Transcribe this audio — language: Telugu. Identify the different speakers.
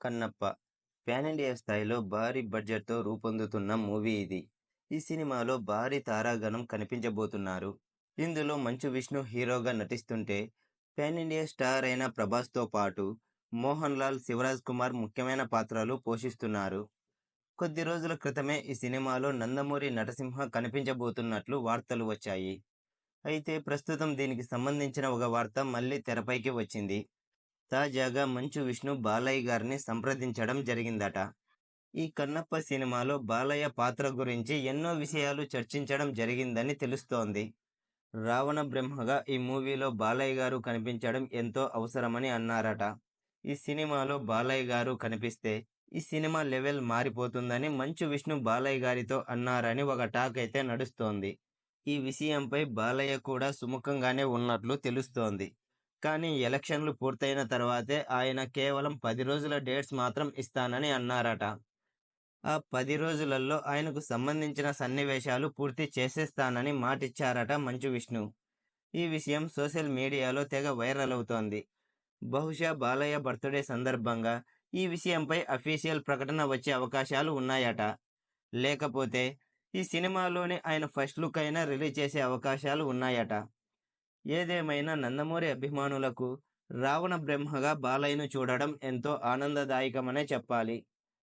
Speaker 1: కన్నప్ప. పాన్ ఇండియా స్థాయిలో భారీ బడ్జెట్తో రూపొందుతున్న మూవీ ఇది. ఈ సినిమాలో భారీ తారాగణం కనిపించబోతున్నారు. ఇందులో మంచు విష్ణు హీరోగా నటిస్తుంటే పాన్ ఇండియా స్టార్ అయిన ప్రభాస్తో పాటు మోహన్ లాల్ శివరాజ్ కుమార్ ముఖ్యమైన పాత్రలు పోషిస్తున్నారు. కొద్ది రోజుల క్రితమే ఈ సినిమాలో నందమూరి నటసింహ కనిపించబోతున్నట్లు వార్తలు వచ్చాయి. అయితే ప్రస్తుతం దీనికి సంబంధించిన ఒక వార్త మళ్ళీ తెరపైకి వచ్చింది. తాజాగా మంచు విష్ణు బాలయ్య గారిని సంప్రదించడం జరిగిందట. ఈ కన్నప్ప సినిమాలో బాలయ్య పాత్ర గురించి ఎన్నో విషయాలు చర్చించడం జరిగిందని తెలుస్తోంది. రావణ బ్రహ్మగా ఈ మూవీలో బాలయ్య గారు కనిపించడం ఎంతో అవసరమని అన్నారట. ఈ సినిమాలో బాలయ్య గారు కనిపిస్తే ఈ సినిమా లెవెల్ మారిపోతుందని మంచు విష్ణు బాలయ్య గారితో అన్నారని ఒక టాక్ అయితే నడుస్తోంది. ఈ విషయంపై బాలయ్య కూడా సుముఖంగానే ఉన్నట్లు తెలుస్తోంది. కానీ ఎలక్షన్లు పూర్తయిన తర్వాతే ఆయన కేవలం పది రోజుల డేట్స్ మాత్రం ఇస్తానని అన్నారట. ఆ పది రోజులలో ఆయనకు సంబంధించిన సన్నివేశాలు పూర్తి చేసేస్తానని మాటిచ్చారట మంచు విష్ణు. ఈ విషయం సోషల్ మీడియాలో తెగ వైరల్ అవుతోంది. బహుశా బాలయ్య బర్త్డే సందర్భంగా ఈ విషయంపై అఫీషియల్ ప్రకటన వచ్చే అవకాశాలు ఉన్నాయట. లేకపోతే ఈ సినిమాలోని ఆయన ఫస్ట్ లుక్ అయినా రిలీజ్ చేసే అవకాశాలు ఉన్నాయట. ఏదేమైనా నందమూరి అభిమానులకు రావణ బ్రహ్మగా బాలయ్యను చూడడం ఎంతో ఆనందదాయకమనే చెప్పాలి.